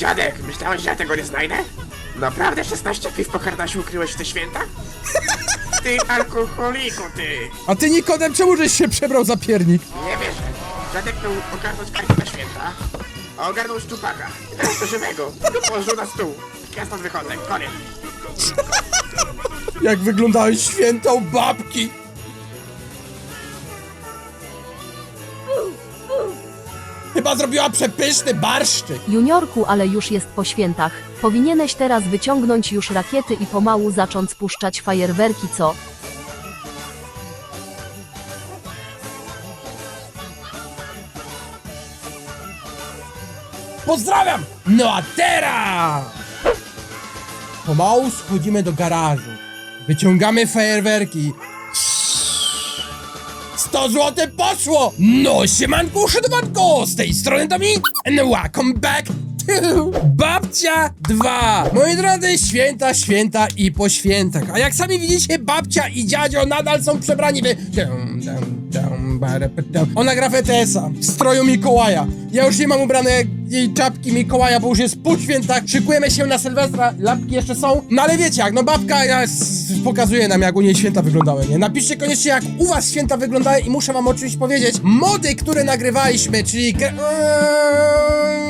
Dziadek, myślałeś, że ja tego nie znajdę? Naprawdę 16 piw po Kardasiu ukryłeś w te święta? Ty alkoholiku, ty! A ty Nikodem, czemu żeś się przebrał za piernik? Nie wierzę. Dziadek miał ogarnąć kartę na święta, a ogarnął szczupaka. I teraz to żywego. Tu położył na stół. Ja stąd wychodzę, koniec. Jak wyglądały święta u babki! Zrobiła przepyszny barszczyk. Juniorku, ale już jest po świętach. Powinieneś teraz wyciągnąć już rakiety i pomału zacząć spuszczać fajerwerki, co? Pozdrawiam! No a teraz! Pomału schodzimy do garażu. Wyciągamy fajerwerki. 100 zł poszło! No siemanku, szydowanko! Z tej strony Dominik and welcome back Babcia 2! Moi drodzy, święta, święta i po świętach. A jak sami widzicie, babcia i dziadzio nadal są przebrani w... Dum, dum, dum, barapadum. Ona gra w ETS-a w stroju Mikołaja. Ja już nie mam ubrane jej czapki Mikołaja, bo już jest po świętach. Szykujemy się na Sylwestra, lampki jeszcze są. No ale wiecie jak, no babka ja, pokazuje nam jak u niej święta wyglądały, nie? Napiszcie koniecznie jak u was święta wyglądały i muszę wam oczywiście powiedzieć, mody, które nagrywaliśmy, czyli... gra-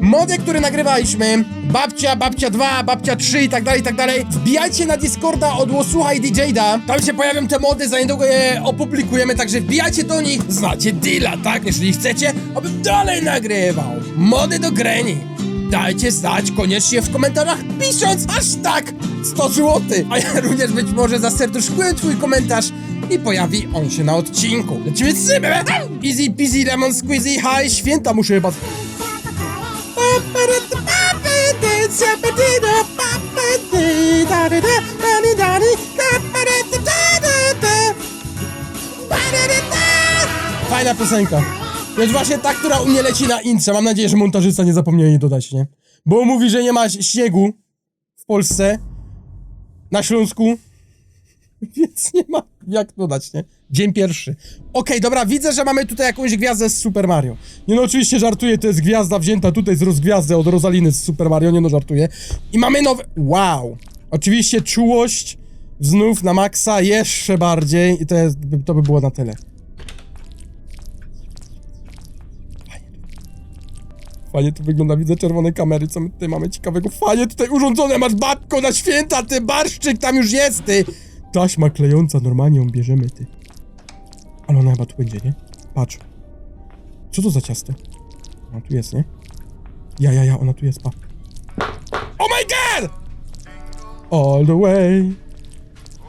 Mody, które nagrywaliśmy, babcia, babcia 2, babcia 3 i tak dalej, i tak dalej. Wbijajcie na Discorda od Łosłucha i DJ-da. Tam się pojawią te mody, za niedługo je opublikujemy, także wbijajcie do nich. Znacie deala, tak? Jeżeli chcecie, abym dalej nagrywał. Mody do greni. Dajcie znać koniecznie w komentarzach, pisząc aż tak 100 zł. A ja również być może zaserduszkuję twój komentarz i pojawi on się na odcinku. Lecimy z tym, Easy peasy lemon squeezy, high, święta muszę chyba... Fajna piosenka. Jest właśnie ta, która u mnie leci na ince. Mam nadzieję, że montażysta nie zapomniał jej dodać, nie? Bo mówi, że nie ma śniegu w Polsce, na Śląsku, więc nie ma jak dodać, nie? Dzień pierwszy. Okej, dobra, widzę, że mamy tutaj jakąś gwiazdę z Super Mario. Nie no, oczywiście żartuję, to jest gwiazda wzięta tutaj z rozgwiazdy od Rosaliny z Super Mario, nie no, żartuję. I mamy nowe... Wow! Oczywiście czułość znów na maksa, jeszcze bardziej i to, jest, to by było na tyle. Fajnie to wygląda, widzę czerwone kamery, co my tutaj mamy ciekawego. Fajnie tutaj urządzone, masz babko na święta, ty barszczyk tam już jest, ty! Taśma klejąca, normalnie ją bierzemy, ty. Ale ona chyba tu będzie, nie? Patrz. Co to za ciasto? Ona tu jest, nie? Ja, ja, ja, ona tu jest, pa. Oh my god! All the way.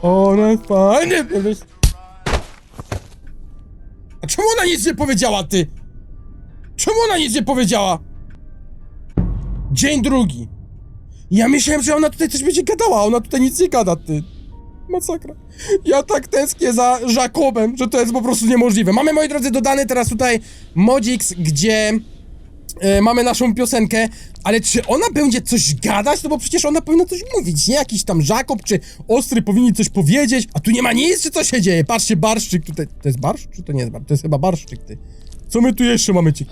On a fine. A czemu ona nic nie powiedziała, ty? Czemu ona nic nie powiedziała? Dzień drugi. Ja myślałem, że ona tutaj coś będzie gadała, a ona tutaj nic nie gada, ty. Masakra. Ja tak tęsknię za Jacobem, że to jest po prostu niemożliwe. Mamy, moi drodzy, dodany teraz tutaj Modzix, gdzie e, mamy naszą piosenkę, ale czy ona będzie coś gadać? No bo przecież ona powinna coś mówić, nie? Jakiś tam Jakob czy Ostry powinni coś powiedzieć, a tu nie ma nic, czy co się dzieje? Patrzcie, barszczyk tutaj. To jest barszcz, czy to nie jest barszcz? To jest chyba barszczyk, ty. Co my tu jeszcze mamy ci?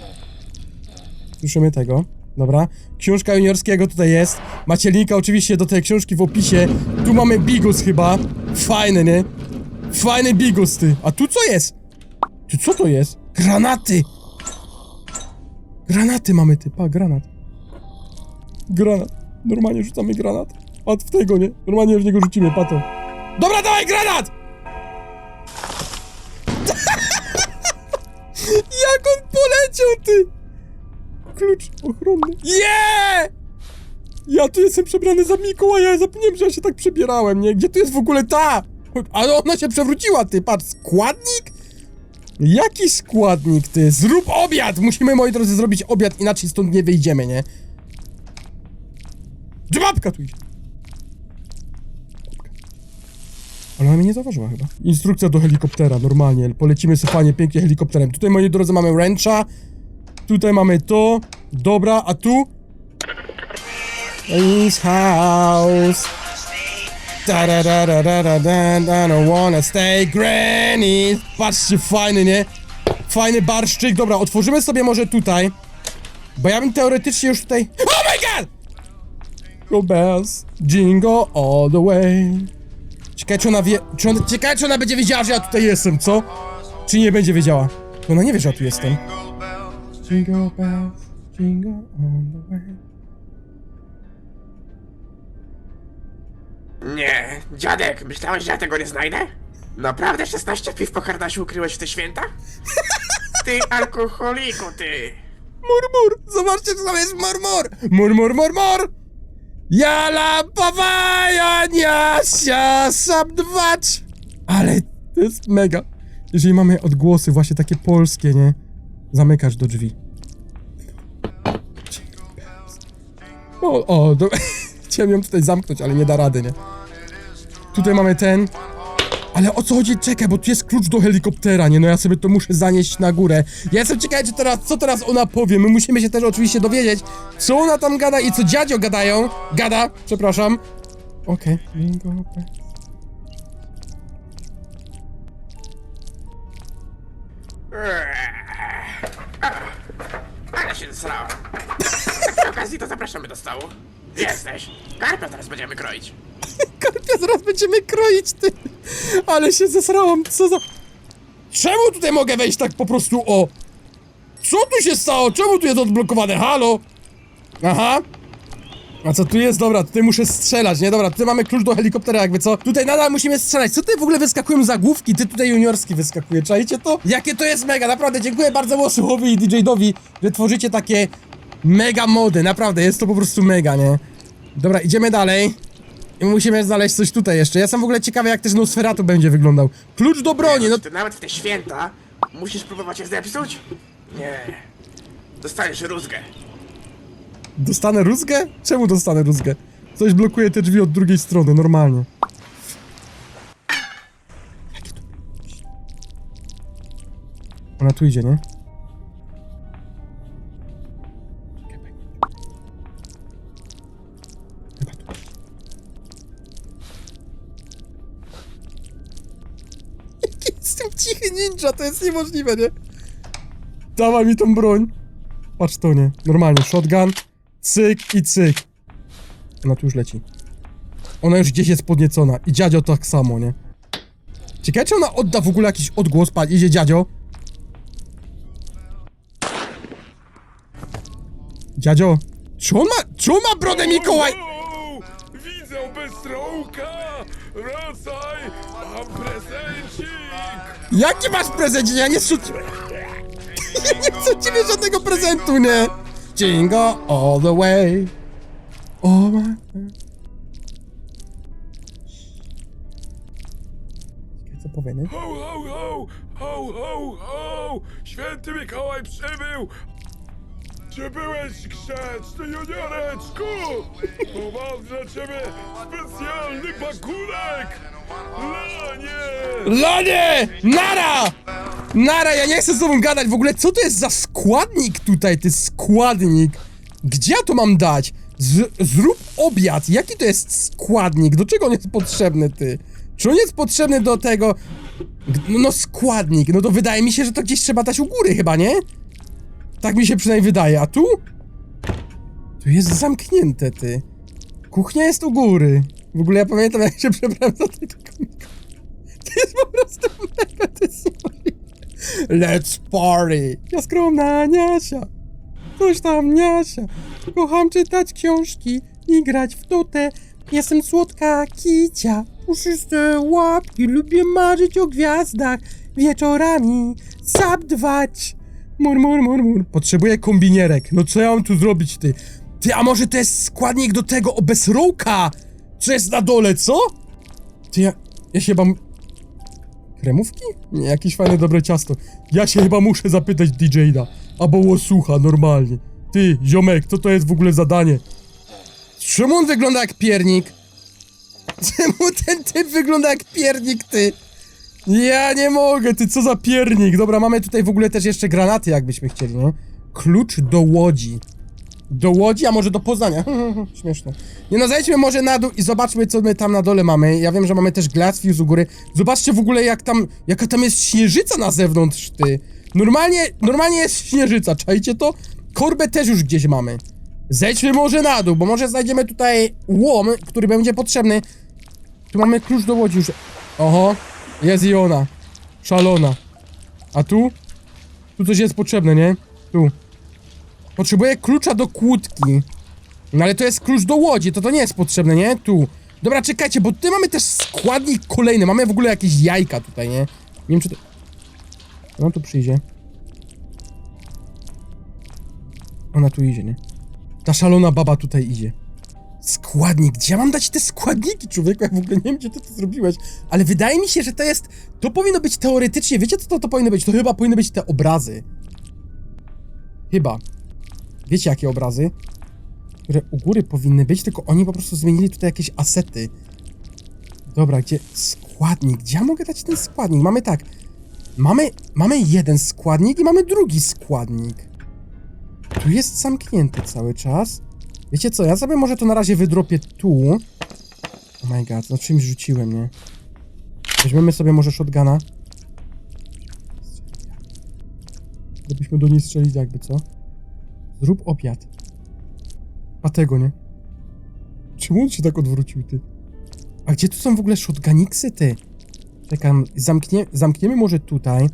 Słyszymy tego. Dobra. Książka juniorskiego tutaj jest. Macie linka oczywiście do tej książki w opisie. Tu mamy Bigus chyba. Fajny, nie? Fajny Bigus, ty. A tu co jest? Ty co to jest? Granaty! Granaty mamy, ty. Pa, granat. Granat. Normalnie rzucamy granat. Pat w tego, nie? Normalnie w niego rzucimy, pato. Dobra, dawaj granat! Ja tu jestem przebrany za Mikołaja, ja zapomniałem, że ja się tak przebierałem, nie? Gdzie tu jest w ogóle ta? Ale ona się przewróciła, ty, patrz, składnik? Jaki składnik, ty? Zrób obiad! Musimy, moi drodzy, zrobić obiad, inaczej stąd nie wyjdziemy, nie? Gdzie babka tu idzie? Ale ona mnie nie zauważyła chyba. Instrukcja do helikoptera, normalnie. Polecimy sobie fajnie, pięknie helikopterem. Tutaj, moi drodzy, mamy wrencha. Tutaj mamy to. Dobra, a tu? Lee's house. Da da da da da da da, I no, wanna stay granny. Patrzcie, fajny, nie? Fajny barszczyk. Dobra, otworzymy sobie może tutaj. Bo ja bym teoretycznie już tutaj... Oh my god! Jingle bells, jingle all the way. Ciekawe czy ona wie... Czy ona... Ciekawe czy ona będzie wiedziała, że ja tutaj jestem, co? Czy nie będzie wiedziała? Ona nie wie, że ja tu jestem. Jingle bells, jingle all the way. Nie, dziadek, myślałeś, że ja tego nie znajdę? Naprawdę 16 piw po Hardasiu ukryłeś w te święta? Ty alkoholiku, ty! Murmur! Zobaczcie, co tam jest murmur! Murmur, murmur! Jala niasia sam dwacz! Ale to jest mega. Jeżeli mamy odgłosy właśnie takie polskie, nie? Zamykasz do drzwi. O, o, do... chciałem ją tutaj zamknąć, ale nie da rady, nie? Tutaj mamy ten... Ale o co chodzi? Czekaj, bo tu jest klucz do helikoptera, nie? No ja sobie to muszę zanieść na górę. Ja jestem ciekawy, czy teraz, co teraz ona powie. My musimy się też oczywiście dowiedzieć, co ona tam gada i co dziadzio gadają. Gada, przepraszam. Okej. Be- Ale się zesrałem. Przy okazji to zapraszamy do stołu. Jesteś? Karpia teraz będziemy kroić. Karpia zaraz będziemy kroić, ty. Ale się zesrałam, co za... Czemu tutaj mogę wejść tak po prostu o... Co tu się stało? Czemu tu jest odblokowane? Halo? Aha. A co tu jest? Dobra, tutaj muszę strzelać, nie? Dobra, tutaj mamy klucz do helikoptera, jakby co? Tutaj nadal musimy strzelać. Co tutaj w ogóle wyskakują za główki? Ty tutaj juniorski wyskakuje, czajcie to? Jakie to jest mega, naprawdę dziękuję bardzo Łosuchowi i DJ-dowi, że tworzycie takie mega mody, naprawdę, jest to po prostu mega, nie? Dobra, idziemy dalej. I musimy znaleźć coś tutaj jeszcze. Ja jestem w ogóle ciekawy, jak też Nosferatu będzie wyglądał. Klucz do broni, no Ty nawet w te święta musisz próbować je zepsuć? Nie. Dostaniesz rózgę. dostanę rózgę? Czemu dostanę rózgę? Coś blokuje te drzwi od drugiej strony, normalnie. Ona tu idzie, nie? Ninja, to jest niemożliwe, nie? Dawaj mi tą broń. Patrz to, nie? Normalnie, shotgun, cyk i cyk. Ona tu już leci. Ona już gdzieś jest podniecona. I dziadzio tak samo, nie? Ciekawe, czy ona odda w ogóle jakiś odgłos. Patrz, idzie dziadzio. Dziadzio, czy on ma, czy on ma brodę Mikołaj? Widzę beztrołka! Wracaj! Mam prezencik! Jaki masz prezent? Ja nie chcę... Ja nie chcę ciebie żadnego prezentu, nie? Jingle all the way. Oh my... Co powie, nie? Ho, ho, ho! Ho, ho, ho! Święty Mikołaj przybył! Czy byłeś grzeczny, junioreczku? Mam dla ciebie specjalny pakunek! Lanie! Lanie! Nara! Nara, ja nie chcę z tobą gadać. W ogóle co to jest za składnik tutaj, ty składnik? Gdzie ja to mam dać? Z, zrób obiad. Jaki to jest składnik? Do czego on jest potrzebny, ty? Czy on jest potrzebny do tego... No, no składnik, no to wydaje mi się, że to gdzieś trzeba dać u góry chyba, nie? Tak mi się przynajmniej wydaje, a tu? Tu jest zamknięte, ty. Kuchnia jest u góry. W ogóle ja pamiętam, jak się przebrałem za tego komika. To jest po prostu mega, to jest niemożliwe. Let's party! Ja skromna Niasia. Coś tam Niasia. Kocham czytać książki i grać w tutę. Jestem słodka kicia. Puszyste łapki. Lubię marzyć o gwiazdach. Wieczorami sabdwać. Mur, mur, mur, mur. Potrzebuję kombinierek. No co ja mam tu zrobić, ty? Ty, a może to jest składnik do tego obesrołka? Co jest na dole, co? Ty, ja, ja się chyba... Kremówki? Nie, jakieś fajne, dobre ciasto. Ja się chyba muszę zapytać DJ-da. Albo łosłucha, normalnie. Ty, ziomek, co to jest w ogóle zadanie? Czemu on wygląda jak piernik? Czemu ten typ wygląda jak piernik, ty? Ja nie mogę, ty, co za piernik? Dobra, mamy tutaj w ogóle też jeszcze granaty, jakbyśmy chcieli, no. Klucz do łodzi. Do Łodzi, a może do Poznania. Śmieszne. Nie no, zejdźmy może na dół i zobaczmy, co my tam na dole mamy. Ja wiem, że mamy też Glassfuse u góry. Zobaczcie w ogóle, jak tam, jaka tam jest śnieżyca na zewnątrz, ty. Normalnie, normalnie jest śnieżyca, czajcie to? Korbę też już gdzieś mamy. Zejdźmy może na dół, bo może znajdziemy tutaj łom, który będzie potrzebny. Tu mamy klucz do Łodzi już. Oho, jest i ona. Szalona. A tu? Tu coś jest potrzebne, nie? Tu. Potrzebuję klucza do kłódki. No ale to jest klucz do łodzi, to to nie jest potrzebne, nie? Tu. Dobra, czekajcie, bo tutaj mamy też składnik kolejny. Mamy w ogóle jakieś jajka tutaj, nie? Nie wiem, czy to... No tu przyjdzie. Ona tu idzie, nie? Ta szalona baba tutaj idzie. Składnik, gdzie ja mam dać te składniki, człowieku? Ja w ogóle nie wiem, gdzie ty to zrobiłeś. Ale wydaje mi się, że to jest... To powinno być teoretycznie, wiecie co to, to powinno być? To chyba powinny być te obrazy. Chyba. Wiecie jakie obrazy? Które u góry powinny być, tylko oni po prostu zmienili tutaj jakieś asety. Dobra, gdzie... Składnik, gdzie ja mogę dać ten składnik? Mamy tak... Mamy, mamy jeden składnik i mamy drugi składnik. Tu jest zamknięty cały czas. Wiecie co, ja sobie może to na razie wydropię tu. Oh my god, no czymś rzuciłem, nie? Weźmiemy sobie może shotguna. Gdybyśmy do niej strzelić jakby, co? Zrób obiad. A tego, nie? Czemu on się tak odwrócił, ty? A gdzie tu są w ogóle shotganiksy, ty? Czekam, zamknie, zamkniemy może tutaj.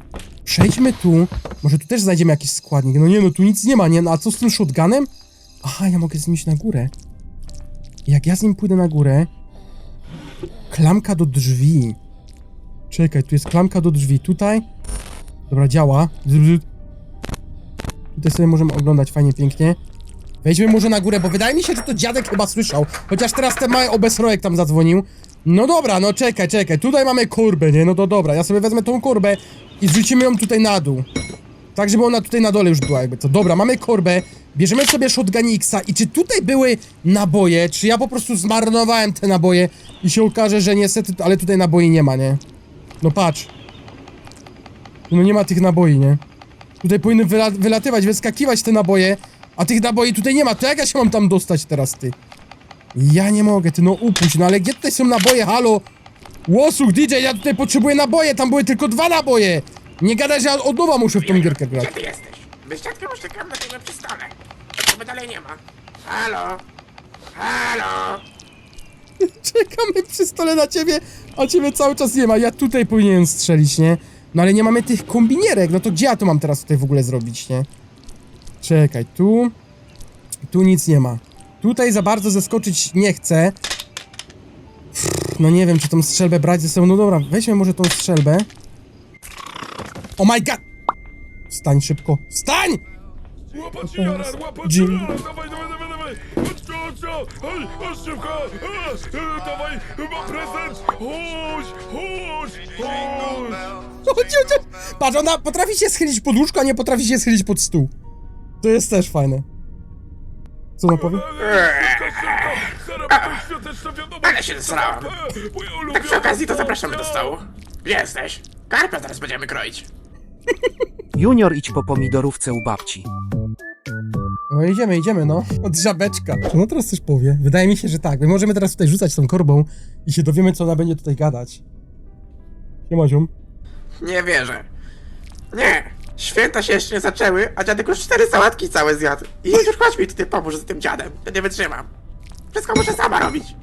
Przejdźmy tu. Może tu też znajdziemy jakiś składnik. No nie no, tu nic nie ma, nie? No a co z tym shotgunem? Aha, ja mogę z nim iść na górę. Jak ja z nim pójdę na górę... Klamka do drzwi. Czekaj, tu jest klamka do drzwi. Tutaj... Dobra, działa. Tutaj sobie możemy oglądać fajnie, pięknie. Wejdźmy może na górę, bo wydaje mi się, że to dziadek chyba słyszał. Chociaż teraz ten mały obesrojek tam zadzwonił. No dobra, no czekaj, czekaj. Tutaj mamy korbę, nie? No to dobra, ja sobie wezmę tą korbę i zrzucimy ją tutaj na dół. Tak, żeby ona tutaj na dole już była jakby co. Dobra, mamy korbę, bierzemy sobie shotguniksa i czy tutaj były naboje, czy ja po prostu zmarnowałem te naboje i się okaże, że niestety, ale tutaj naboi nie ma, nie? No patrz. No nie ma tych naboi, nie? Tutaj powinny wyla wylatywać, wyskakiwać te naboje, a tych naboi tutaj nie ma. To jak ja się mam tam dostać teraz, ty? Ja nie mogę, ty no upuść, no ale gdzie tutaj są naboje, halo? Łosuk, DJ, ja tutaj potrzebuję naboje, tam były tylko dwa naboje! Nie gadaj, że ja od nowa muszę w tą gierkę grać. Gdzie ty jesteś? My z dziadkiem już czekamy na ciebie przy stole. Chyba dalej nie ma. Halo? Halo? Czekamy przy stole na ciebie, a ciebie cały czas nie ma. Ja tutaj powinienem strzelić, nie? No ale nie mamy tych kombinierek, no to gdzie ja to mam teraz tutaj w ogóle zrobić, nie? Czekaj, tu... Tu nic nie ma. Tutaj za bardzo zeskoczyć nie chcę. No nie wiem, czy tą strzelbę brać ze sobą. No dobra, weźmy może tą strzelbę. Oh my god! Wstań szybko. Wstań! Łapać Jim. jaran, dawaj, dawaj, szybko! E, e, dawaj, ma prezent! Chodź, chodź, chodź! Chodź, chodź, chodź. Patrz, ona potrafi się schylić pod łóżko, a nie potrafi się schylić pod stół. To jest też fajne. Co ona powie? Ale się zesrałam. E, Moja Tak ulubiona przy okazji to zapraszamy do stołu. Gdzie jesteś? Karpę teraz będziemy kroić. Junior idź po pomidorówce u babci. No idziemy, idziemy, no. Od żabeczka. Czy ona teraz coś powie? Wydaje mi się, że tak. My możemy teraz tutaj rzucać tą korbą i się dowiemy, co ona będzie tutaj gadać. Nie ziom. Nie wierzę. Nie. Święta się jeszcze nie zaczęły, a dziadek już cztery sałatki całe zjadł. I już chodź mi tutaj pomóż z tym dziadem. Ja nie wytrzymam. Wszystko muszę sama robić.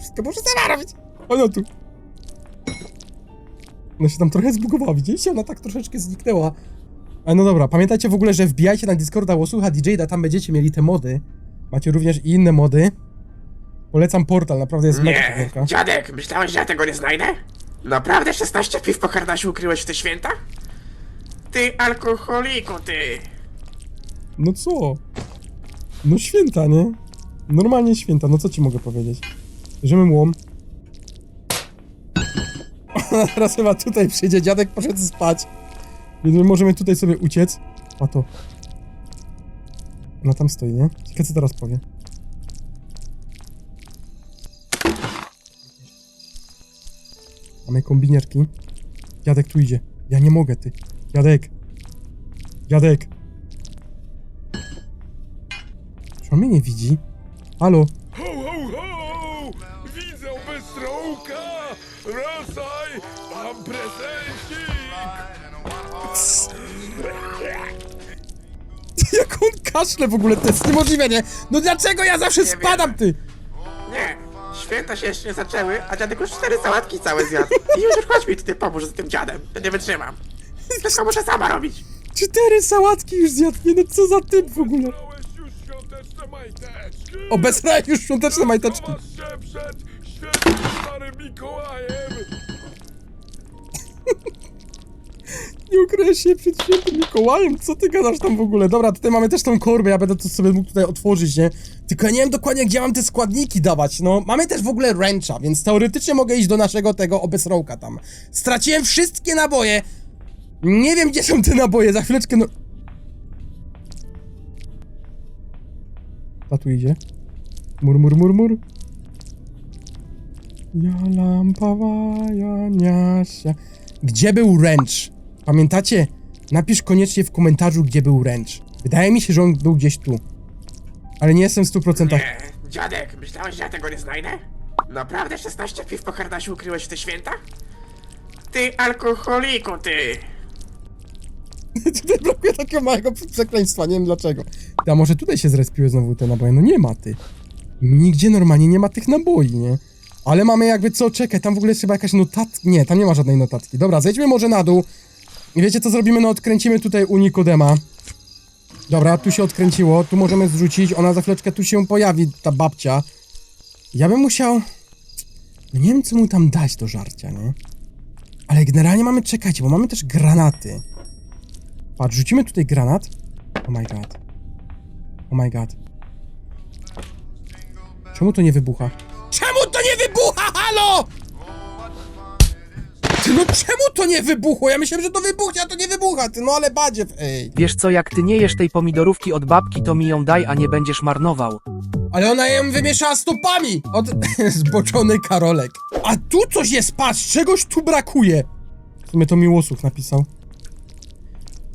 Wszystko muszę sama robić. Ona tu. Ona się tam trochę zbugowała, widzieliście? Ona tak troszeczkę zniknęła. Ale no dobra, pamiętajcie w ogóle, że wbijajcie na Discorda Łosłucha DJ-da, tam będziecie mieli te mody. Macie również i inne mody. Polecam portal, naprawdę jest mega Nie. Dziadek, myślałeś, że ja tego nie znajdę? Naprawdę 16 piw po Kardasiu ukryłeś w te święta? Ty alkoholiku, ty. No co? No święta, nie? Normalnie święta, no co ci mogę powiedzieć? Bierzemy młom. Teraz chyba tutaj przyjdzie, dziadek poszedł spać. Więc my możemy tutaj sobie uciec. A to. Ona tam stoi, nie? Ciekawe co teraz powie. Mamy kombinierki. Dziadek tu idzie. Ja nie mogę, ty. Dziadek. Dziadek. On mnie nie widzi. Halo? Ho, ho, ho! Widzę bezstrołka! Wracaj! Mam prezencik! Jak on kaszle w ogóle, to jest niemożliwe, nie? No dlaczego ja zawsze Nie spadam, ty? Nie, święta się jeszcze nie zaczęły, a dziadek już cztery sałatki całe zjadł. I już chodź mi tutaj pomóż z tym dziadem, to nie wytrzymam. Wszystko muszę sama robić. Cztery sałatki już zjadł, nie no co za typ w ogóle? Dałeś już świąteczne majteczki! Obesrałem już świąteczne majteczki. Chowasz się przed świętym starym Mikołajem! Ukryję się przed świętym Mikołajem, co ty gadasz tam w ogóle? Dobra, tutaj mamy też tą korbę, ja będę to sobie mógł tutaj otworzyć, nie? Tylko ja nie wiem dokładnie, gdzie mam te składniki dawać, no. Mamy też w ogóle ręcza, więc teoretycznie mogę iść do naszego tego obesrołka tam. Straciłem wszystkie naboje. Nie wiem, gdzie są te naboje, za chwileczkę, no... A tu idzie. Mur, mur, mur, mur. Ja lampawa, ja. Gdzie był wrench? Pamiętacie? Napisz koniecznie w komentarzu, gdzie był wrench. Wydaje mi się, że on był gdzieś tu. Ale nie jestem w 100%. Nie, dziadek, myślałeś, że ja tego nie znajdę? Naprawdę 16 piw po Kardaszu ukryłeś w te święta? Ty alkoholiku, ty! tutaj brakuje takiego małego przekleństwa, nie wiem dlaczego. A może tutaj się zrespiły znowu te naboje? No nie ma ty. Nigdzie normalnie nie ma tych naboi, nie? Ale mamy jakby co, czekaj, tam w ogóle jest chyba jakaś notatka. Nie, tam nie ma żadnej notatki. Dobra, zejdźmy może na dół. I wiecie co zrobimy? No odkręcimy tutaj u Nikodema. Dobra, tu się odkręciło, tu możemy zrzucić, ona za chwileczkę tu się pojawi, ta babcia. Ja bym musiał... No nie wiem, co mu tam dać do żarcia, nie? Ale generalnie mamy, czekajcie, bo mamy też granaty. Patrz, rzucimy tutaj granat. Oh my god. Oh my god. Czemu to nie wybucha? Czemu to nie wybucha, halo? Ty, no czemu to nie wybuchło? Ja myślałem, że to wybuchnie, a to nie wybucha, ty, no ale badziew, ej. Wiesz co, jak ty nie jesz tej pomidorówki od babki, to mi ją daj, a nie będziesz marnował. Ale ona ją wymieszała stopami! Od zboczony Karolek. A tu coś jest, patrz, czegoś tu brakuje. W sumie to Miłosów napisał.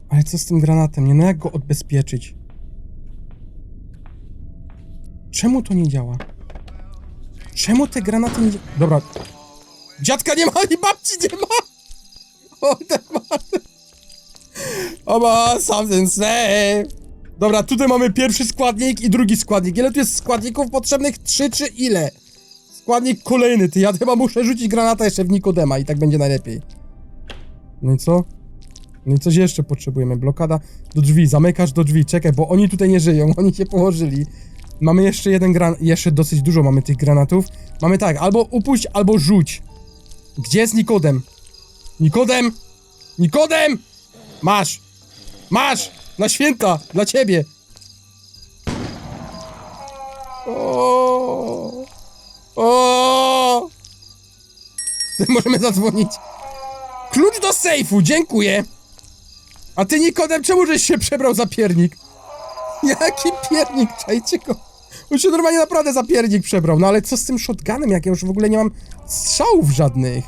Ale co z tym granatem? Nie, no jak go odbezpieczyć? Czemu to nie działa? Czemu te granaty nie dzia- Dobra. Dziadka nie ma i babci nie ma! O, ten ma... Something say. Dobra, tutaj mamy pierwszy składnik i drugi składnik. Ile tu jest składników potrzebnych? Trzy czy ile? Składnik kolejny, ty. Ja chyba muszę rzucić granata jeszcze w Nikodema i tak będzie najlepiej. No i co? No i coś jeszcze potrzebujemy. Blokada do drzwi, zamykasz do drzwi. Czekaj, bo oni tutaj nie żyją, oni się położyli. Mamy jeszcze jeden gran... Jeszcze dosyć dużo mamy tych granatów. Mamy tak, albo upuść, albo rzuć. Gdzie jest Nikodem? Nikodem! Nikodem! Masz! Masz! Na święta! Dla ciebie! O! O! Możemy zadzwonić. Klucz do sejfu, dziękuję! A ty, Nikodem, czemu żeś się przebrał za piernik? Jaki piernik, czajcie go? On się normalnie naprawdę za piernik przebrał. No ale co z tym shotgunem, jak ja już w ogóle nie mam strzałów żadnych?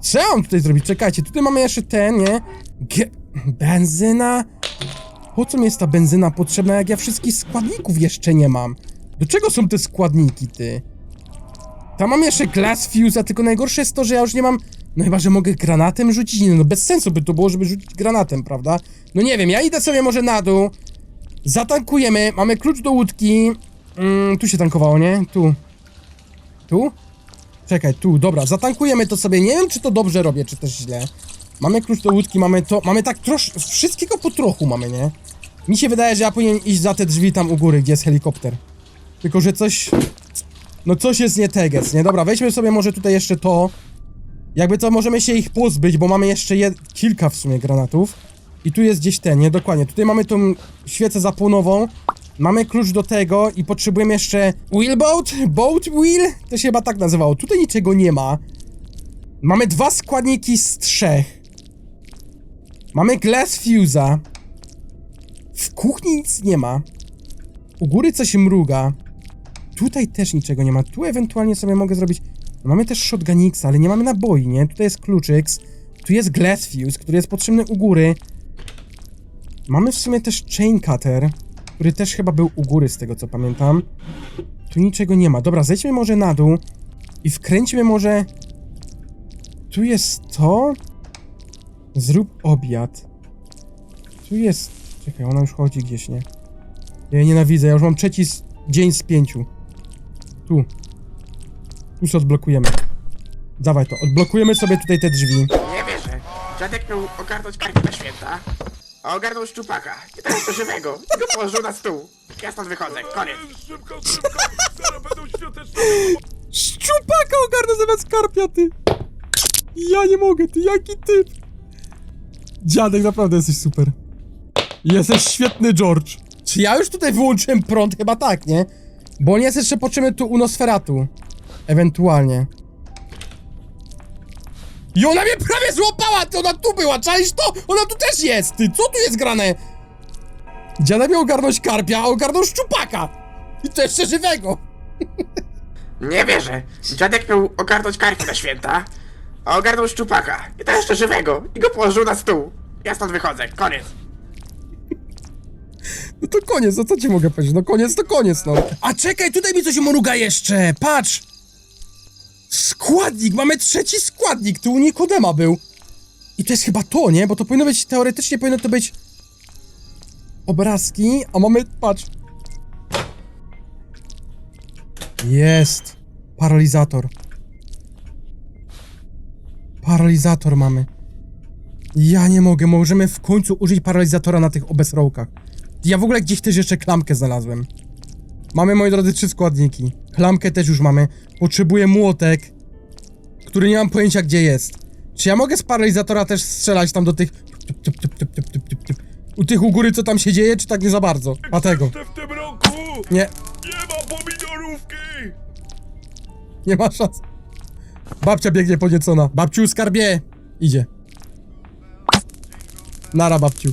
Co mam tutaj zrobić? Czekajcie, tutaj mamy jeszcze ten, nie? Ge benzyna? Po co mi jest ta benzyna potrzebna, jak ja wszystkich składników jeszcze nie mam? Do czego są te składniki, ty? Tam mam jeszcze glass fuse, a tylko najgorsze jest to, że ja już nie mam... No chyba, że mogę granatem rzucić? No bez sensu by to było, żeby rzucić granatem, prawda? No nie wiem, ja idę sobie może na dół. Zatankujemy, mamy klucz do łódki. Mm, tu się tankowało, nie? Tu. Tu? Czekaj, tu, dobra, zatankujemy to sobie. Nie wiem, czy to dobrze robię, czy też źle. Mamy klucz do łódki, mamy to, mamy tak trosz... Wszystkiego po trochu mamy, nie? Mi się wydaje, że ja powinien iść za te drzwi tam u góry, gdzie jest helikopter. Tylko, że coś... No coś jest nie teges, nie? Dobra, weźmy sobie może tutaj jeszcze to. Jakby to możemy się ich pozbyć, bo mamy jeszcze je... kilka w sumie granatów. I tu jest gdzieś ten, nie? Dokładnie. Tutaj mamy tą świecę zapłonową. Mamy klucz do tego i potrzebujemy jeszcze wheelboat? Boat wheel? To się chyba tak nazywało. Tutaj niczego nie ma. Mamy dwa składniki z trzech. Mamy glass fuse'a. W kuchni nic nie ma. U góry coś mruga. Tutaj też niczego nie ma. Tu ewentualnie sobie mogę zrobić... Mamy też shotgunixa, ale nie mamy naboi, nie? Tutaj jest kluczyks. Tu jest glass fuse, który jest potrzebny u góry. Mamy w sumie też chain cutter. Który też chyba był u góry, z tego co pamiętam. Tu niczego nie ma. Dobra, zejdźmy może na dół i wkręćmy może... Tu jest to. Zrób obiad. Tu jest... Czekaj, ona już chodzi gdzieś, nie? Ja jej nienawidzę, ja już mam trzeci z... dzień z pięciu. Tu. Tu się odblokujemy. Dawaj to, odblokujemy sobie tutaj te drzwi. Nie wierzę. Dziadek miał ogarnąć kartę na święta, a ogarnął szczupaka. I teraz to żywego. I go położył na stół. Ja stąd wychodzę, koniec. Szybko, szybko! Zaraz będą świąteczne... Szczupaka ogarnę zamiast karpia, ty! Ja nie mogę, ty, jaki typ! Dziadek, naprawdę jesteś super. Jesteś świetny, George. Czy ja już tutaj wyłączyłem prąd? Chyba tak, nie? Bo on jest jeszcze potrzebny tu u Nosferatu. Ewentualnie. I ona mnie prawie złapała, ty, ona tu była, czaisz to? Ona tu też jest, ty, co tu jest grane? Dziadek miał ogarnąć karpia, a ogarnął szczupaka! I to jeszcze żywego! Nie wierzę. Dziadek miał ogarnąć kartę na święta, a ogarnął szczupaka. I to jeszcze żywego. I go położył na stół. Ja stąd wychodzę, koniec. No to koniec, no co ci mogę powiedzieć? No koniec to koniec, no. A czekaj, tutaj mi coś mruga jeszcze, patrz! Składnik, mamy trzeci składnik, tu u Nikodema był. I to jest chyba to, nie? Bo to powinno być, teoretycznie powinno to być obrazki, a mamy, patrz. Jest. Paralizator. Paralizator mamy. Ja nie mogę, możemy w końcu użyć paralizatora na tych obesrołkach. Ja w ogóle gdzieś też jeszcze klamkę znalazłem. Mamy, moi drodzy, trzy składniki. Klamkę też już mamy. Potrzebuję młotek, który nie mam pojęcia gdzie jest. Czy ja mogę z paralizatora też strzelać tam do tych... U tych u góry co tam się dzieje, czy tak nie za bardzo? A tego. Jeszcze w tym roku! Nie, Nie ma pomidorówki! nie ma szans. Babcia biegnie poniecona. Babciu, skarbie! Idzie. Nara, babciu.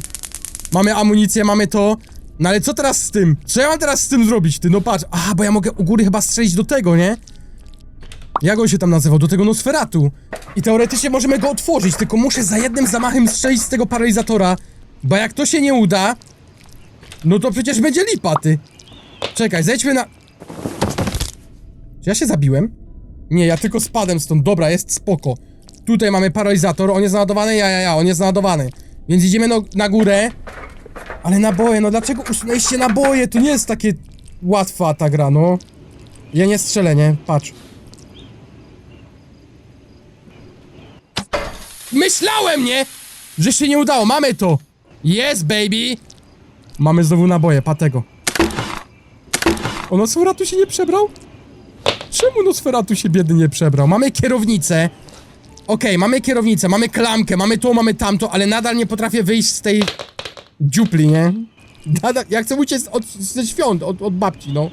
Mamy amunicję, mamy to. No ale co teraz z tym? Co ja mam teraz z tym zrobić, ty? No patrz. Aha, bo ja mogę u góry chyba strzelić do tego, nie? Jak on się tam nazywał? Do tego Nosferatu. I teoretycznie możemy go otworzyć, tylko muszę za jednym zamachem strzelić z tego paralizatora. Bo jak to się nie uda, no to przecież będzie lipa, ty. Czekaj, zejdźmy na... Czy ja się zabiłem? Nie, ja tylko spadłem stąd. Dobra, jest spoko. Tutaj mamy paralizator, on jest naładowany, ja, ja, ja, on jest naładowany. Więc idziemy no, na górę. Ale naboje, no dlaczego usunęliście naboje? To nie jest takie łatwa ta gra, no. Ja nie strzelę, nie? Patrz. Myślałem, nie? Że się nie udało, mamy to! Yes, baby! Mamy znowu naboje, patego. O, Nosferatu się nie przebrał? Czemu Nosferatu się biedny nie przebrał? Mamy kierownicę. Okej, mamy kierownicę, mamy klamkę, mamy to, mamy tamto, ale nadal nie potrafię wyjść z tej dziupli, nie? Nadal, ja chcę uciec od, ze świąt, od, od babci, no.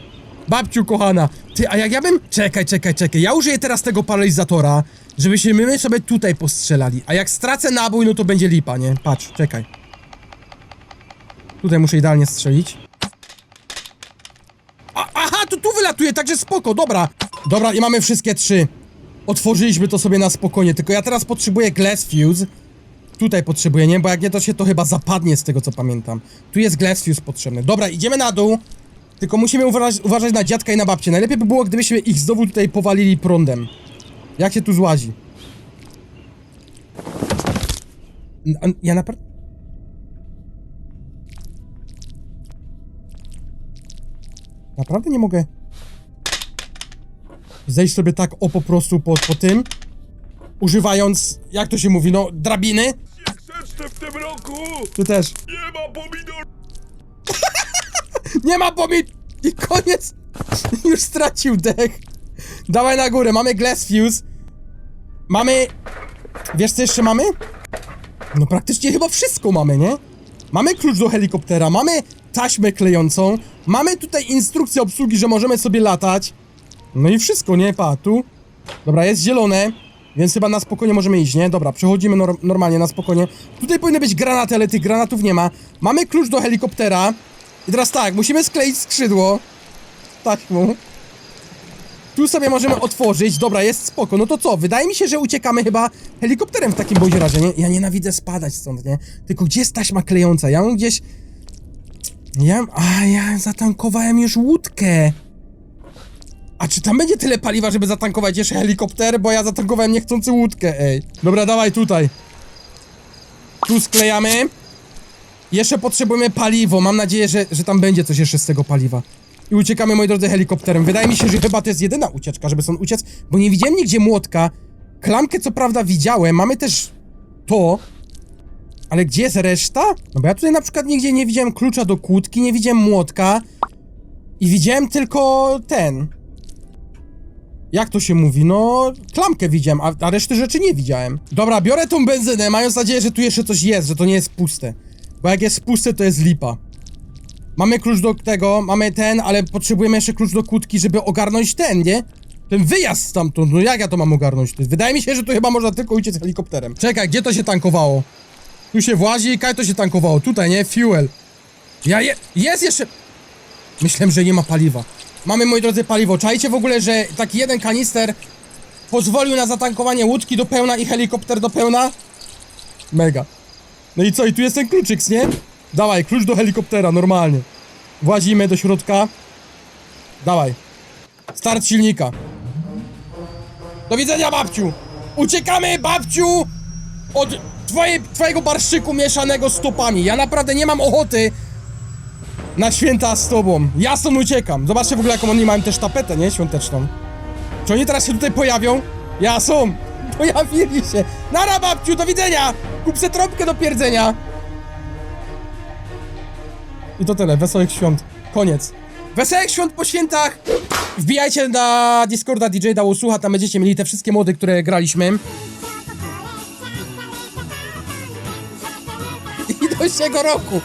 Babciu kochana. Ty, a jak ja bym... Czekaj, czekaj, czekaj. Ja użyję teraz tego paralizatora, żebyśmy my sobie tutaj postrzelali. A jak stracę nabój, no to będzie lipa, nie? Patrz, czekaj. Tutaj muszę idealnie strzelić. A, aha, to tu wylatuje, także spoko, dobra. Dobra, i mamy wszystkie trzy. Otworzyliśmy to sobie na spokojnie, tylko ja teraz potrzebuję glass fuse. Tutaj potrzebuję, nie? Bo jak nie, to się to chyba zapadnie z tego, co pamiętam. Tu jest glass fuse potrzebny. Dobra, idziemy na dół. Tylko musimy uważać, uważać na dziadka i na babcię. Najlepiej by było, gdybyśmy ich znowu tutaj powalili prądem. Jak się tu złazi? Ja naprawdę... Naprawdę nie mogę zejść sobie tak o po prostu po, po tym, używając, jak to się mówi, no, drabiny. Jeszcze w tym roku! Tu też. Nie ma pomidor... Nie ma pomid... I koniec! Już stracił dech. Dawaj na górę, mamy glass fuse. Mamy... Wiesz co jeszcze mamy? No praktycznie chyba wszystko mamy, nie? Mamy klucz do helikoptera, mamy taśmę klejącą, mamy tutaj instrukcję obsługi, że możemy sobie latać. No i wszystko, nie? Pa, tu. Dobra, jest zielone, więc chyba na spokojnie możemy iść, nie? Dobra, przechodzimy nor normalnie, na spokojnie. Tutaj powinny być granaty, ale tych granatów nie ma. Mamy klucz do helikoptera. I teraz tak, musimy skleić skrzydło. Taśmą. Tu sobie możemy otworzyć. Dobra, jest spoko. No to co? Wydaje mi się, że uciekamy chyba helikopterem w takim bądź razie, nie? Ja nienawidzę spadać stąd, nie? Tylko gdzie jest taśma klejąca? Ja ją gdzieś... Ja, a ja zatankowałem już łódkę. Czy tam będzie tyle paliwa, żeby zatankować jeszcze helikopter? Bo ja zatankowałem niechcący łódkę, ej. Dobra, dawaj tutaj. Tu sklejamy. Jeszcze potrzebujemy paliwo. Mam nadzieję, że, że tam będzie coś jeszcze z tego paliwa. I uciekamy, moi drodzy, helikopterem. Wydaje mi się, że chyba to jest jedyna ucieczka, żeby stąd uciec, bo nie widziałem nigdzie młotka. Klamkę co prawda widziałem, mamy też to, ale gdzie jest reszta? No bo ja tutaj na przykład nigdzie nie widziałem klucza do kłódki, nie widziałem młotka i widziałem tylko ten. Jak to się mówi? No, klamkę widziałem, a, a reszty rzeczy nie widziałem. Dobra, biorę tą benzynę, mając nadzieję, że tu jeszcze coś jest, że to nie jest puste. Bo jak jest puste, to jest lipa. Mamy klucz do tego, mamy ten, ale potrzebujemy jeszcze klucz do kłódki, żeby ogarnąć ten, nie? Ten wyjazd stamtąd, no jak ja to mam ogarnąć? Wydaje mi się, że tu chyba można tylko uciec helikopterem. Czekaj, gdzie to się tankowało? Tu się włazi, kaj to się tankowało? Tutaj, nie? Fuel. Ja je... Jest jeszcze... Myślałem, że nie ma paliwa. Mamy, moi drodzy, paliwo. Czajcie w ogóle, że taki jeden kanister pozwolił na zatankowanie łódki do pełna i helikopter do pełna? Mega. No i co? I tu jest ten kluczyk, nie? Dawaj, klucz do helikoptera, normalnie. Włazimy do środka. Dawaj. Start silnika. Do widzenia, babciu! Uciekamy, babciu! Od twojej, twojego barszyku mieszanego z topami. Ja naprawdę nie mam ochoty na święta z tobą. Ja stąd uciekam. Zobaczcie w ogóle, jaką oni mają też tapetę, nie? Świąteczną. Czy oni teraz się tutaj pojawią? Ja są. Pojawili się. Nara, babciu, do widzenia! Kup se trąbkę do pierdzenia. I to tyle. Wesołych świąt. Koniec. Wesołych świąt po świętach! Wbijajcie na Discorda DJ Dało Słucha, tam będziecie mieli te wszystkie mody, które graliśmy. I do siego roku.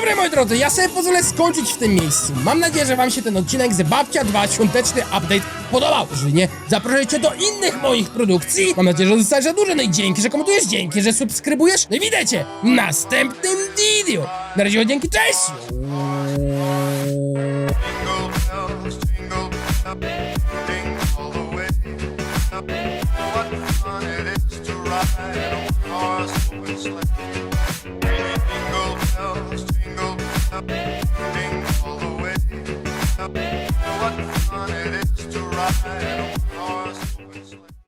Dobra, moi drodzy, ja sobie pozwolę skończyć w tym miejscu. Mam nadzieję, że wam się ten odcinek z Babcia 2 świąteczny update podobał. Jeżeli nie, zapraszajcie do innych moich produkcji. Mam nadzieję, że zostajesz za dużo. No i dzięki, że komentujesz, dzięki, że subskrybujesz. No i widzicie, w następnym video. Na razie, dzięki, cześć! What fun it is to ride a horse.